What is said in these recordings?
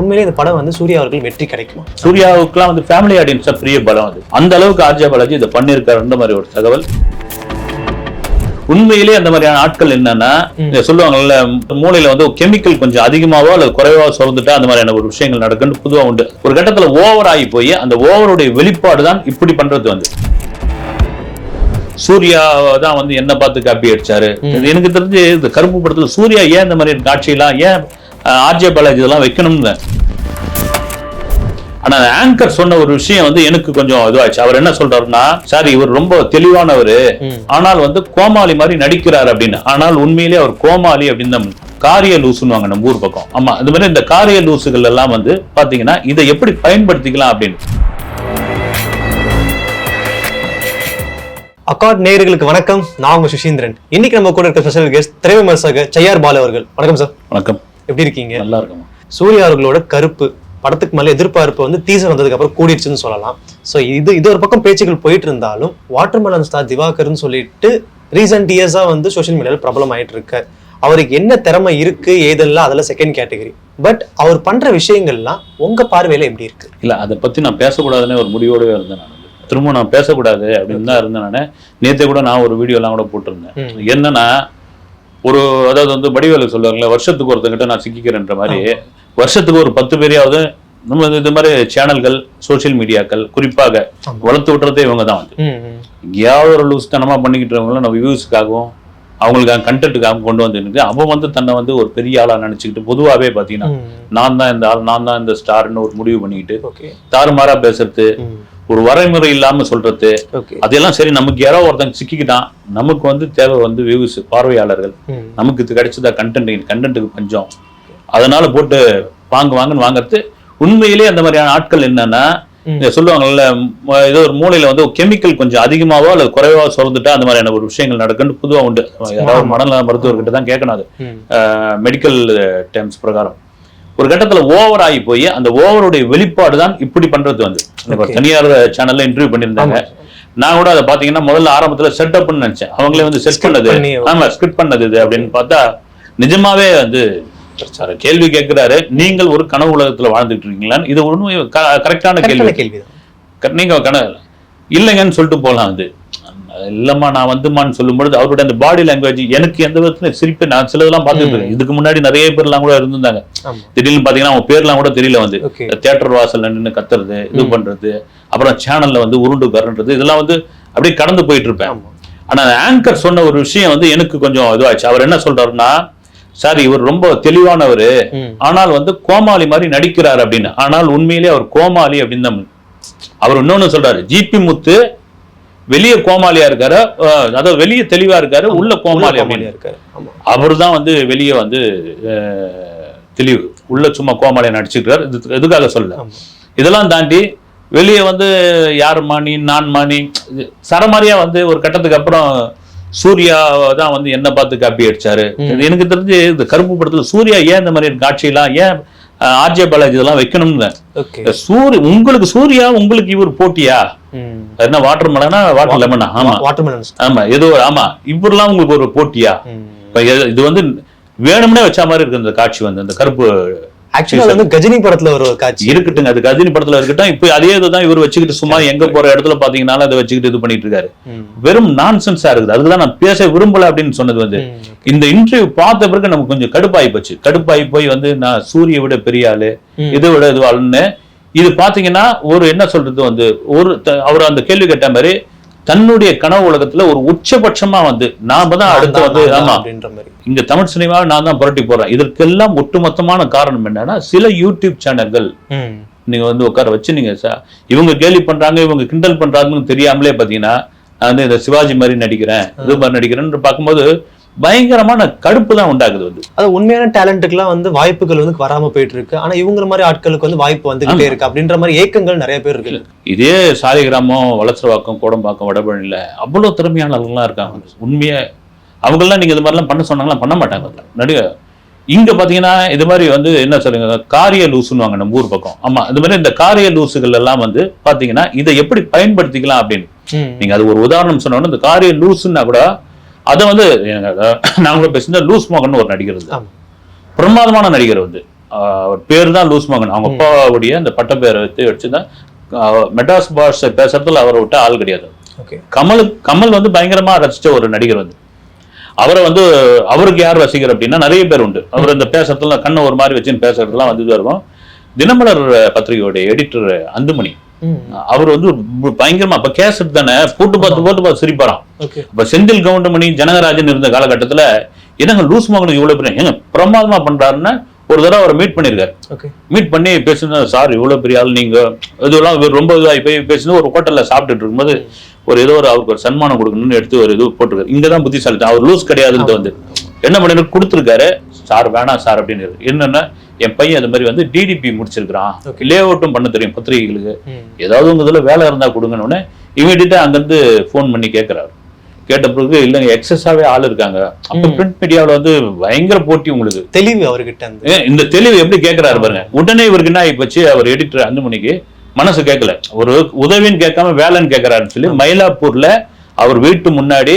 உண்மையிலேயே இந்த படம் வந்து சூர்யா அவர்கள் வெற்றி கிடைக்குமா? சூர்யாவுக்குலாம் வந்து ஃபேமிலி ஆடியன்ஸா பெரிய பலம் அது. அந்த அளவுக்கு ஆர்ஜே பாலாஜி இதை பண்ணியிருக்காருன்ற மாதிரி ஒரு தகவல். உண்மையிலேயே அந்த மாதிரியான ஆட்கள் என்னன்னா சொல்லுவாங்கல்ல மூளையில வந்து கெமிக்கல் கொஞ்சம் அதிகமாவோ அல்லது குறைவாவோ சுரந்துட்டா அந்த மாதிரியான ஒரு விஷயங்கள் நடக்குன்னு பொதுவா உண்டு. ஒரு கட்டத்துல ஓவர் ஆகி போய் அந்த ஓவருடைய வெளிப்பாடு தான் இப்படி பண்றது வந்து. சூர்யா தான் வந்து என்ன பார்த்து காப்பி அடிச்சாரு. எனக்கு தெரிஞ்சு இந்த கருப்பு படத்துல சூர்யா ஏன் இந்த மாதிரி காட்சியெல்லாம் ஏன் ஆர்ஜே பாலாஜி இதெல்லாம் வைக்கணும்னு. ஆனா ஆங்கர் சொன்ன ஒரு விஷயம் வந்து எனக்கு கொஞ்சம் இதுவாச்சு அவர் என்ன சொல்றாருன்னா சார் இவர் ரொம்ப தெளிவானவர். ஆனால் வந்து கோமாளி மாதிரி நடிக்கிறார் அப்படின்னு. ஆனால் உண்மையிலேயே அவர் கோமாளி அப்படின்னு காரிய லூசுன்னுவாங்க நம்ம ஊர் பக்கம். ஆமா இந்த மாதிரி இந்த காரிய லூசுகள் எல்லாம் வந்து பாத்தீங்கன்னா இதை எப்படி பயன்படுத்திக்கலாம் அப்படின்னு. அக்காட் நேயர்களுக்கு வணக்கம். நான் உங்க சுஷீந்திரன் இன்னைக்கு நம்ம கூட இருக்க ஸ்பெஷல் கெஸ்ட் திரைவிமர்சக செய்யார் பாலு அவர்கள். வணக்கம் சார் வணக்கம். எப்படி இருக்கீங்க? நல்லா இருக்குமா சூர்யா அவர்களோட கருப்பு படத்துக்கு மேல எதிர்பார்ப்பு வந்து டீசர் வந்ததுக்கு அப்புறம் கூடிடுச்சுன்னு சொல்லலாம். சோ இது இது ஒரு பக்கம் பேச்சுக்கள் போயிட்டு இருந்தாலும் வாட்டர்மெலன் ஸ்டார் திவாகர்னு சொல்லிட்டு ரீசெண்ட் இயர்ஸா வந்து சோஷியல் மீடியால பிரபலம் ஆயிட்டு இருக்காரு அவருக்கு என்ன திறமை இருக்கு ஏதெல்லாம் அதுல செகண்ட் கேட்டகரி பட் அவர் பண்ற விஷயங்கள்லாம் உங்க பார்வையில எப்படி இருக்கு? இல்ல அதை பத்தி நான் பேசக்கூடாதுன்னு ஒரு முடிவோடவே இருந்தேன் நான். திரும்ப நான் பேசக்கூடாது அப்படின்னு தான் இருந்தேன் நான். நேத்தே கூட நான் ஒரு வீடியோ எல்லாம் கூட போட்டிருந்தேன். என்னன்னா ஒரு அதாவது வந்து வடிவேலு சொல்லுவாங்கல்ல வருஷத்துக்கு ஒருத்தங்கிட்ட நான் சிக்கிக்கிறேன்ற மாதிரி வருஷத்துக்கு ஒரு பத்து பேரையாவது நம்ம இது மாதிரி சேனல்கள் சோஷியல் மீடியாக்கள் குறிப்பாக வளர்த்து விட்டுறதே இவங்க தான் வந்து. எங்கேயாவது ஒரு லூஸ் தனமா பண்ணிக்கிட்டு இருக்கவங்கள நம்ம வியூஸ்க்காகவும் அவங்களுக்காக கண்டென்ட்டுக்காகவும் கொண்டு வந்துருக்கு அவன் வந்து தன்னை வந்து ஒரு பெரிய ஆளா நினைச்சுக்கிட்டு பொதுவாகவே பார்த்தீங்கன்னா. நான் தான் இந்த ஆள் நான் தான் இந்த ஸ்டார்னு ஒரு முடிவு பண்ணிக்கிட்டு ஓகே தாறுமாறா பேசுறது. ஒரு வரைமுறை இல்லாம சொல்றது. அதெல்லாம் சரி நமக்கு யாரோ ஒருத்தன் சிக்கிக்கிட்டான். நமக்கு வந்து தேவை வந்து வியூஸ் பார்வையாளர்கள். நமக்கு இது கிடைச்சதா கண்டென்ட் கண்டென்ட்டுக்கு பஞ்சம் அதனால போட்டு வாங்க வாங்கன்னு வாங்குறது. உண்மையிலேயே அந்த மாதிரியான ஆட்கள் என்னன்னா சொல்லுவாங்கல்ல ஏதோ ஒரு மூளையில வந்து கெமிக்கல் கொஞ்சம் அதிகமாவோ அல்லது குறைவாவோ சுரந்துட்டா அந்த மாதிரியான ஒரு விஷயங்கள் நடக்குன்னு பொதுவா உண்டு. யாராவது மனநல மருத்துவர்கிட்ட தான் கேட்கணும் அது. மெடிக்கல் டேர்ம்ஸ் பிரகாரம். ஒரு கட்டத்துல ஓவர் ஆகி போய் அந்த ஓவருடைய வெளிப்பாடு தான் இப்படி பண்றது வந்து. தனியார் சேனல்ல இன்டர்வியூ பண்ணியிருந்தாங்க. நான் கூட அதை பாத்தீங்கன்னா முதல்ல ஆரம்பத்துல செட்டப்னு நினைச்சேன். அவங்களே வந்து செட் பண்ணது. பண்ணி, ஆமா ஸ்கிரிப்ட் பண்ணது இது அப்படின்னு பார்த்தா நிஜமாவே வந்து சார் கேள்வி கேட்கிறாரு. நீங்கள் ஒரு கனவு உலகத்துல வாழ்ந்துட்டு இருக்கீங்களான்னு. இது உண்மை கரெக்டான கேள்வி. கரெக்டான கேள்விதான். க- நீங்க கனவு இல்லைங்கன்னு சொல்லிட்டு போகலாம் அது. இல்லம்மா நான் வந்துமான்னு சொல்லும்பொழுது அவருடைய அந்த பாடி லாங்குவேஜ் எனக்கு எந்த விதத்துல சிரிப்பு நான் சிலதெல்லாம் பார்த்துட்டு இருக்கேன் இதுக்கு முன்னாடி நிறைய பேர்லாம் கூட இருந்திருந்தாங்க. திடீர்னு பாத்தீங்கன்னா அவங்க பேர்லாம் கூட தெரியல வந்து. தியேட்டர் வாசல்ல நின்று கத்துறது இது பண்றது அப்புறம் சேனல்ல வந்து உருண்டு கரன்றது இதெல்லாம் வந்து அப்படியே கடந்து போயிட்டு இருப்பேன் ஆனா ஆங்கர் சொன்ன ஒரு விஷயம் வந்து எனக்கு கொஞ்சம் இதுவாச்சு. அவர் என்ன சொல்றாருன்னா சார் இவர் ரொம்ப தெளிவானவர். ஆனால் வந்து கோமாளி மாதிரி நடிக்கிறார் அப்படின்னு. ஆனால் உண்மையிலேயே அவர் கோமாளி அப்படின்னு அவர் இன்னொன்னு சொல்றாரு ஜிபி முத்து வெளியே கோமாளியா இருக்காரு அதாவது வெளியே தெளிவா இருக்காரு உள்ள கோமாளி அப்படின்னு இருக்காரு. அவர் தான் வந்து வெளியே வந்து தெளிவு. உள்ள சும்மா கோமாளியா நடிச்சுக்கிறார் இது எதுக்காக சொல்ல இதெல்லாம் தாண்டி வெளியே வந்து யார் மாணி நான் மாணி சரமாரியா வந்து ஒரு கட்டத்துக்கு அப்புறம் சூர்யா தான் வந்து என்ன பார்த்து காப்பி அடிச்சாரு. எனக்கு தெரிஞ்சு இந்த கருப்பு படத்துல சூர்யா ஏன் இந்த மாதிரி காட்சியெல்லாம் ஏன் ஆர்ஜே பாலாஜி இதெல்லாம் வைக்கணும்னு சூரிய உங்களுக்கு சூர்யா உங்களுக்கு இவர் போட்டியா? என்ன வாட்டர் மலனா வாட்டர் லெமனா ஆமா. வாட்டர்மெலன் ஆமா ஏதோ ஆமா. இவரெல்லாம் உங்களுக்கு ஒரு போட்டியா? இது- வந்து வேணும்னே வச்ச மாதிரி இருக்கு இந்த காட்சி வந்து இந்த கருப்பு ஆக்சுவலா வந்து கஜினி படத்துல ஒரு காட்சி. இருக்கட்டுங்க அது கஜினி படத்துல இருக்கட்டும். இப்ப அதே இதுதான் இவர் வச்சுக்கிட்டு சும்மா எங்க போற இடத்துல பாத்தீங்கன்னாலும் அதை வச்சுக்கிட்டு இது பண்ணிட்டு இருக்காரு. வெறும் நான்சென்ஸா இருக்குது. அதுக்குதான் நான் பேச விரும்பல அப்படின்னு சொன்னது வந்து. இந்த இன்டர்வியூ பார்த்த பிறகு நமக்கு கொஞ்சம் கடுப்பாகி போச்சு. கடுப்பாகி போய் வந்து நான் சூரிய விட பெரிய ஆளு. இதை விட இதுவாளுன்னு இது பாத்தீங்கன்னா ஒரு என்ன சொல்றது வந்து ஒரு அவர் அந்த கேள்வி கேட்ட மாதிரி தன்னுடைய கனவு உலகத்துல ஒரு உச்சபட்சமா வந்து நாம தான் அடுத்து வந்து ஆமா. தான் அப்படின்ற மாதிரி. இங்க தமிழ் சினிமாவை நான் தான் புரட்டி போடுறேன். இதற்கெல்லாம் ஒட்டுமொத்தமான காரணம் என்னன்னா சில யூடியூப் சேனல்கள். நீங்க வந்து உட்கார வச்சு நீங்க இவங்க கேலி பண்றாங்க இவங்க கிண்டல் பண்றாங்கன்னு தெரியாமலே பாத்தீங்கன்னா நான் வந்து இந்த சிவாஜி மாதிரி நடிக்கிறேன் இது மாதிரி நடிக்கிறேன்னு பார்க்கும்போது பயங்கரமான கடுப்பு தான் உண்டாகுது வந்து. அது உண்மையான டேலண்ட்டுக்குலாம் வந்து வாய்ப்புகள் வந்து வராம போயிட்டு இருக்கு ஆனா இவங்க மாதிரி ஆட்களுக்கு வந்து வாய்ப்பு வந்துகிட்டே இருக்கு. அப்படின்ற மாதிரி ஏக்கங்கள் நிறைய பேர் இருக்கு. இதே சாலிகிராமம் வளசரவாக்கம் கோடம்பாக்கம் வடபழனில அவ்வளவு திறமையான ஆளுங்களாம் இருக்காங்க. உண்மையா அவங்கெல்லாம் நீங்க இது மாதிரிலாம் பண்ண சொன்னாங்களா பண்ண மாட்டாங்க. நடிக இங்க பாத்தீங்கன்னா இது மாதிரி வந்து என்ன சொல்லுங்க காரிய லூசுன்னுவாங்க நம்ம ஊர் பக்கம். ஆமா இது மாதிரி இந்த காரிய லூசுகள் எல்லாம் வந்து பாத்தீங்கன்னா இதை எப்படி பயன்படுத்திக்கலாம் அப்படின்னு. நீங்க அது ஒரு உதாரணம் சொன்னோன்னா இந்த காரிய லூசுன்னா கூட அதை வந்து கூட பேசுன லூஸ் மோகன் ஒரு நடிகர். ஆமா. பிரமாதமான நடிகர் வந்து. அவர் பேர் தான் லூஸ் மகன். அவங்க அப்பாவுடைய அந்த பட்ட பேரை வச்சு வச்சுதான் ஆஹ் மெட்ராஸ் பாஷை பேசுறதுல அவரை விட்டு ஆள் கிடையாது. ஓகே. கமல் கமல் வந்து பயங்கரமா ரசிச்ச ஒரு நடிகர் வந்து. அவரை வந்து அவருக்கு யார் ரசிகர் அப்படின்னா நிறைய பேர் உண்டு. அவர் இந்த பேசுறதுல கண்ணை ஒரு மாதிரி வச்சுன்னு பேசுறதுலாம் வந்து இருக்கும் தினமலர் பத்திரிகையோட எடிட்டர் அந்துமணி. அவர் வந்து பயங்கரமா அப்ப கேசட் தானே போட்டு பார்த்து போட்டு பார்த்து சிரிப்பாராம். இப்ப செந்தில் கவுண்டமணி ஜனகராஜன் இருந்த காலகட்டத்துல என்னங்க லூஸ் மகனுக்கு இவ்வளவு பெரிய ஏங்க பிரமாதமா பண்றாருன்னு ஒரு தடவை அவரை மீட் பண்ணிருக்காரு. ஓகே. மீட் பண்ணி பேசுனா சார் இவ்வளவு பெரிய ஆள் நீங்க இதெல்லாம் ரொம்ப இதாகி போய் பேசுனது ஒரு ஹோட்டல்ல சாப்பிட்டுட்டு இருக்கும்போது ஒரு ஏதோ ஒரு அவருக்கு ஒரு சன்மானம் கொடுக்கணும்னு எடுத்து ஒரு இது போட்டிருக்காரு. இங்கதான் புத்திசாலி அவர் லூஸ் கிடையாதுன்ட்டு வந்து. என்ன பண்ணிரு கொடுத்துருக்காரு? சார் வேணாம் சார் அப்படின்னு என்னன்னா என் பையன் அது மாதிரி வந்து டிடிபி முடிச்சிருக்கிறான். லே அவுட்டும் பண்ண தெரியும் பத்திரிகைகளுக்கு. ஏதாவது உங்க இதுல வேலை இருந்தா கொடுங்கன்னு உடனே இமீடியட்டா அங்கிருந்து ஃபோன் பண்ணி கேட்கறாரு கேட்ட பிறகு இல்லைங்க எக்ஸஸாவே ஆள் இருக்காங்க. அப்ப. பிரிண்ட் மீடியாவுல வந்து பயங்கர போட்டி உங்களுக்கு. தெளிவு அவர்கிட்ட இந்த தெளிவு எப்படி கேட்கிறாரு பாருங்க. உடனே இவருக்கு என்ன ஆயிப்போச்சு அவர் எடிட்டர் அந்துமணிக்கு மனசு கேட்கல ஒரு உதவின்னு கேட்காம வேலைன்னு கேட்கறாருன்னு சொல்லி மயிலாப்பூர்ல அவர் வீட்டு முன்னாடி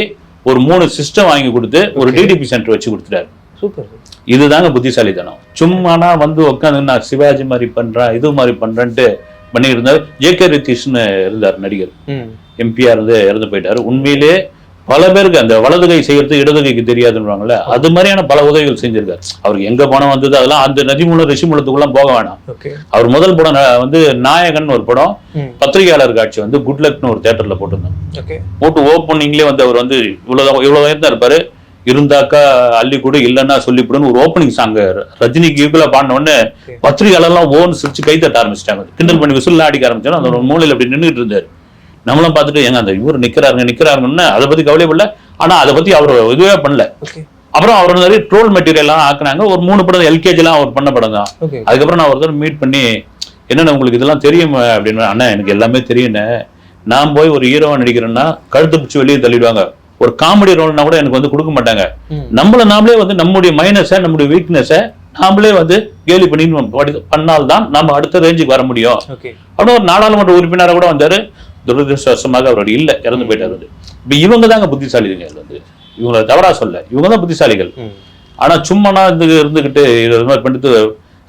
ஒரு மூணு சிஸ்டம் வாங்கி கொடுத்து ஒரு. டிடிபி சென்டர் வச்சு கொடுத்துட்டாரு. சூப்பர் இதுதாங்க புத்திசாலித்தனம். சும்மானா வந்து உட்காந்து நான் சிவாஜி மாதிரி பண்றேன் இது மாதிரி பண்றேன்ட்டு பண்ணி இருந்தார். ஜே கே ரித்தீஷ்னு இருந்தார் நடிகர். எம்பியா இருந்து இறந்து போயிட்டாரு. உண்மையிலே பல பேருக்கு அந்த வலது கை செய்யறது இடது கைக்கு தெரியாதுன்றாங்கல்ல அது மாதிரியான பல உதவிகள் செஞ்சிருக்காரு. அவருக்கு எங்க பணம் வந்தது அதெல்லாம் அந்த நதிமூலம் ரிஷிமூலத்துக்குள்ள போக வேணாம். அவர் முதல் படம் வந்து நாயகன் ஒரு படம் பத்திரிகையாளர் காட்சி வந்து குட் லக்னு ஒரு தேட்டர்ல போட்டிருந்தாங்க. போட்டு ஓப்பனிங்லேயே வந்து அவர் வந்து இவ்வளவு இவ்வளவு தான் இருப்பாரு. இருந்தாக்கா அள்ளி கொடு இல்லைன்னா சொல்லிவிடுன்னு ஒரு ஓப்பனிங் சாங் ரஜினிக்கு ஈக்குவலா பாடின உடனே. பத்திரிகையாளர்லாம் ஓன்னு சிரிச்சு கை தட்ட ஆரம்பிச்சிட்டாங்க. கிண்டல் பண்ணி விசில் அடிக்க ஆரம்பிச்சாலும் அந்த மூலையில அப்படி நின்றுட்டு இருந்தாரு. நம்மளும் பார்த்துட்டு ஏங்க அந்த இவர் நிக்கிறாருங்க நிக்கிறாருன்னு அதை பத்தி கவலைப்படல ஆனா அதை பத்தி அவர் இதுவே பண்ணல. அப்புறம் அவர் நிறைய ட்ரோல் மெட்டீரியல்லாம் ஆக்குனாங்க. ஒரு மூணு படம் எல்கேஜி எல்லாம் அவர் பண்ண படம் தான். அதுக்கப்புறம் நான் ஒரு தடவை மீட் பண்ணி என்னண்ணே உங்களுக்கு இதெல்லாம் தெரியும் அப்படின்னு அண்ணா எனக்கு எல்லாமே தெரியுண்ணே நான் போய் ஒரு ஹீரோவா நடிக்கிறேன்னா கழுத்து பிடிச்சி வெளியே தள்ளிடுவாங்க. ஒரு காமெடி ரோல்னா கூட எனக்கு வந்து கொடுக்க மாட்டாங்க. நம்மள நாமளே வந்து நம்முடைய மைனஸை நம்முடைய வீக்னஸை நாமளே வந்து கேலி பண்ணி பண்ணால்தான் நம்ம அடுத்த ரேஞ்சுக்கு வர முடியும். அப்படின்னு ஒரு நாடாளுமன்ற உறுப்பினராக கூட வந்தாரு. துரதிருஷ்டவசமாக அவர் இல்ல இறந்து போயிட்டாரு. இப்ப இவங்க தாங்க புத்திசாலிங்க இது வந்து. இவங்களை தவறா சொல்ல இவங்க தான் புத்திசாலிகள். ம். ஆனா சும்மானா இருந்து இருந்துகிட்டு இது மாதிரி பண்ணிட்டு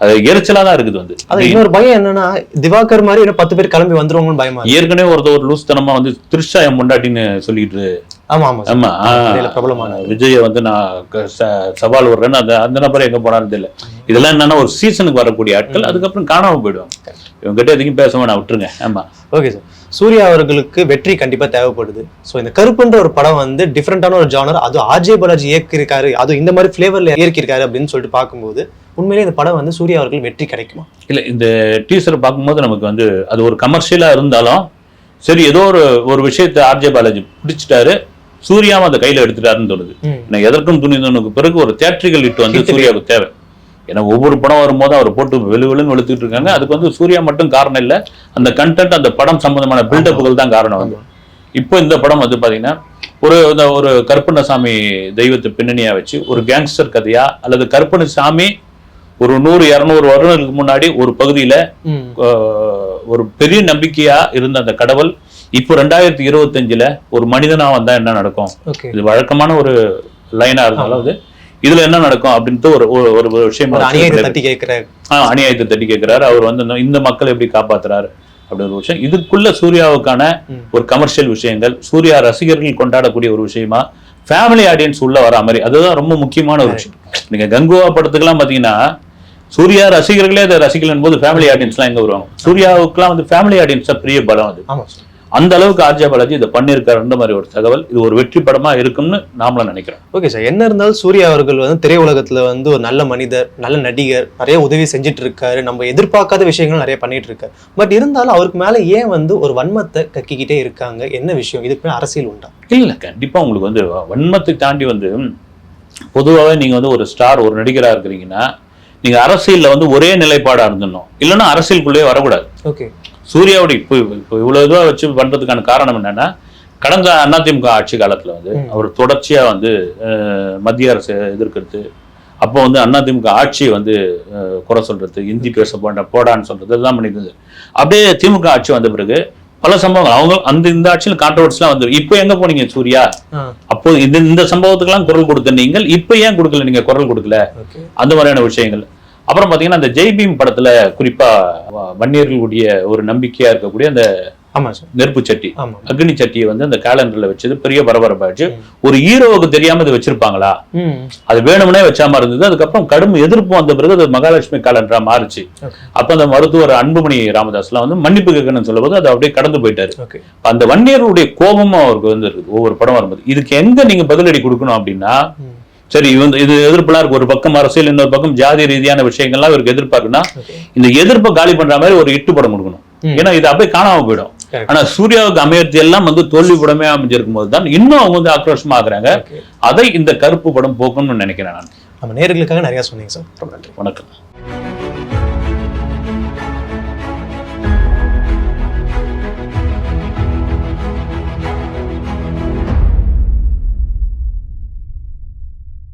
அது எரிச்சலா தான் இருக்குது வந்து. அது இன்னொரு பயம் என்னன்னா திவாகர் மாதிரி இன்னும் பத்து பேர் கிளம்பி வந்துருவாங்கன்னு பயமா ஏற்கனவே ஒருத்தர் ஒரு லூஸ்தனமா வந்து திருஷா என் முண்டாட்டின்னு சொல்லிட்டு ஆமா ஆமா ஆமா பிரபலமான விஜய வந்து நான் சவால் விடுறேன்னு அந்த அந்த நபர் எங்க போனான்னு தெரியல. இதெல்லாம் என்னன்னா ஒரு சீசனுக்கு வரக்கூடிய ஆட்கள் அதுக்கப்புறம் காணாம போயிடுவாங்க. இவங்க கிட்ட எதையும் பேச வேணாம் விட்டுருங்க. ஆமா. Okay sir. சூர்யா அவர்களுக்கு வெற்றி கண்டிப்பா தேவைப்படுது. ஸோ இந்த கருப்புன்ற ஒரு படம் வந்து டிஃப்ரெண்டான ஒரு ஜானர் அது ஆர்ஜே பாலாஜி இயக்கியிருக்காரு. அது இந்த மாதிரி ஃபிளேவர்ல இயக்கியிருக்காரு அப்படின்னு சொல்லிட்டு பார்க்கும்போது உண்மையிலேயே இந்த படம் வந்து சூர்யா அவர்கள் வெற்றி கிடைக்குமா? இல்ல இந்த டீசர் பார்க்கும்போது நமக்கு வந்து அது ஒரு கமர்ஷியலா இருந்தாலும் சரி ஏதோ ஒரு ஒரு விஷயத்தை ஆர்ஜே பாலாஜி பிடிச்சிட்டாரு சூர்யாவும் அந்த கையில எடுத்துட்டாருன்னு தோணுது. ஏன்னா எதற்கும் துணிந்தவனுக்கு பிறகு ஒரு தேட்ரிக்கல் ஹிட் வந்து சூர்யாவுக்கு தேவை. ஏன்னா ஒவ்வொரு படம் வரும்போது அவர் போட்டு வெளு வெளுன்னு வெளுத்துட்டு இருக்காங்க. அதுக்கு வந்து சூர்யா மட்டும் காரணம் இல்ல. அந்த கண்டென்ட் அந்த படம் சம்பந்தமான பில்டப்புகள் தான் காரணம் வந்து. இப்போ இந்த படம் வந்து பாத்தீங்கன்னா ஒரு இந்த ஒரு கருப்பண்ணசாமி தெய்வத்தை பின்னணியா வச்சு ஒரு கேங்ஸ்டர் கதையா அல்லது கருப்பண்ணசாமி ஒரு நூறு இரநூறு வருடங்களுக்கு முன்னாடி ஒரு பகுதியில ஒரு பெரிய நம்பிக்கையா இருந்த அந்த கடவுள் இப்போ ரெண்டாயிரத்தி இருபத்தஞ்சுல ஒரு மனிதனா வந்தா என்ன நடக்கும். இது வழக்கமான ஒரு லைனா இருந்தாலும் அது. இதுல என்ன நடக்கும் அப்படின்ட்டு ஒரு ஒரு- ஒரு விஷயம் தட்டி கேட்கிற ஆ, அநியாயத்தை தட்டி கேட்கிறாரு. அவர் வந்து இந்த- மக்களை எப்படி காப்பாத்துறாரு அப்படின்ற ஒரு விஷயம். இதுக்குள்ள சூர்யாவுக்கான. ஒரு கமர்ஷியல் விஷயங்கள் சூர்யா ரசிகர்கள் கொண்டாடக்கூடிய ஒரு விஷயமா ஃபேமிலி ஆடியன்ஸ் உள்ள வர மாதிரி. அதுதான் ரொம்ப முக்கியமான ஒரு விஷயம். நீங்க கங்குவா படத்துக்கெல்லாம் பாத்தீங்கன்னா சூர்யா ரசிகர்களே அதை ரசிக்கலன் போது ஃபேமிலி ஆடியன்ஸ்லாம் எங்க வருவாங்க? சூர்யாவுக்குலாம் வந்து ஃபேமிலி ஆடியன்ஸ் பெரிய பலம் அது அந்த அளவுக்கு ஆர்ஜே பாலாஜி இதை பண்ணியிருக்காருன்ற மாதிரி ஒரு தகவல். இது ஒரு வெற்றி படமா இருக்கும்னு நாமளும் நினைக்கிறோம். ஓகே சார் என்ன இருந்தாலும் சூர்யா அவர்கள் வந்து திரையுலகத்துல வந்து ஒரு நல்ல மனிதர் நல்ல நடிகர் நிறைய உதவி செஞ்சுட்டு இருக்காரு நம்ம எதிர்பார்க்காத விஷயங்கள் நிறைய பண்ணிட்டு இருக்காரு பட் இருந்தாலும் அவருக்கு மேல ஏன் வந்து ஒரு வன்மத்தை கக்கிக்கிட்டே இருக்காங்க? என்ன விஷயம்? இதுக்கு அரசியல் உண்டா? இல்ல கண்டிப்பா உங்களுக்கு வந்து வன்மத்தை தாண்டி வந்து பொதுவாகவே நீங்க வந்து ஒரு ஸ்டார் ஒரு நடிகரா இருக்கிறீங்கன்னா நீங்க அரசியல்ல வந்து ஒரே நிலைப்பாடா இருந்துடணும். இல்லைன்னா அரசியலுக்குள்ளேயே வரக்கூடாது. ஓகே. சூர்யாவுடைய இப்போ இப்போ இவ்வளவு இதுவா வச்சு பண்றதுக்கான காரணம் என்னன்னா கடந்த அதிமுக ஆட்சி காலத்துல வந்து. அவர் தொடர்ச்சியா வந்து மத்திய அரசு எதிர்க்கிறது. அப்போ வந்து அதிமுக ஆட்சியை வந்து குறை சொல்றது இந்தி பேச போட போடான்னு சொல்றது இதெல்லாம் பண்ணிட்டு அப்படியே திமுக ஆட்சி வந்த பிறகு பல சம்பவங்கள் அவங்க அந்த இந்த ஆட்சியில் கான்ட்ரவர்ஸ்லாம் வந்து இப்போ எங்க போனீங்க சூர்யா? அப்போ இந்த இந்த சம்பவத்துக்கெல்லாம் குரல் கொடுத்த நீங்கள் இப்போ ஏன் கொடுக்கல நீங்க குரல் கொடுக்கல? அந்த மாதிரியான விஷயங்கள். அப்புறம் பாத்தீங்கன்னா அந்த ஜெய்பீம் படத்துல குறிப்பா வன்னியர்களுடைய ஒரு நம்பிக்கையா இருக்கக்கூடிய அந்த நெருப்பு சட்டி அக்னி சட்டியை வந்து அந்த கேலண்டர்ல வச்சது பெரிய பரபரப்பாச்சு ஒரு ஹீரோவுக்கு தெரியாம இது வச்சிருப்பாங்களா? அது வேணும்னே வச்சாம இருந்தது. அதுக்கப்புறம் கடும் எதிர்ப்பு வந்த பிறகு அது மகாலட்சுமி கேலண்டரா மாறுச்சு. அப்ப அந்த மருத்துவர் அன்புமணி ராமதாஸ்லாம் வந்து மன்னிப்பு கேட்கணும்னு சொல்லும்போது அது அப்படியே கடந்து போயிட்டாரு. அந்த வன்னியருடைய கோபமும் அவருக்கு வந்து இருக்குது ஒவ்வொரு படம் வரும்போது. இதுக்கு எங்க நீங்க பதிலடி கொடுக்கணும் அப்படின்னா சரி இவங்க இது எதிர்ப்புலாம் இருக்கு. ஒரு பக்கம் அரசியல் இன்னொரு பக்கம் ஜாதி ரீதியான விஷயங்கள்லாம் இவருக்கு ஓகே. இந்த எதிர்ப்பை காலி பண்ற மாதிரி ஒரு இட்டு படம் கொடுக்கணும். ஏன்னா இது அப்படியே காணாம போயிடும். ஆனா சூர்யாவுக்கு அமையறது எல்லாம் வந்து தோல்வி படமே அமைஞ்சிருக்கும் போது தான் இன்னும் அவங்க வந்து ஆக்ரோஷமா ஆகுறாங்க அதை இந்த கருப்பு படம் போக்கணும்னு நினைக்கிறேன் நான். நம்ம நேர்களுக்காக நிறைய சொன்னீங்க சார். ரொம்ப நன்றி. வணக்கம்.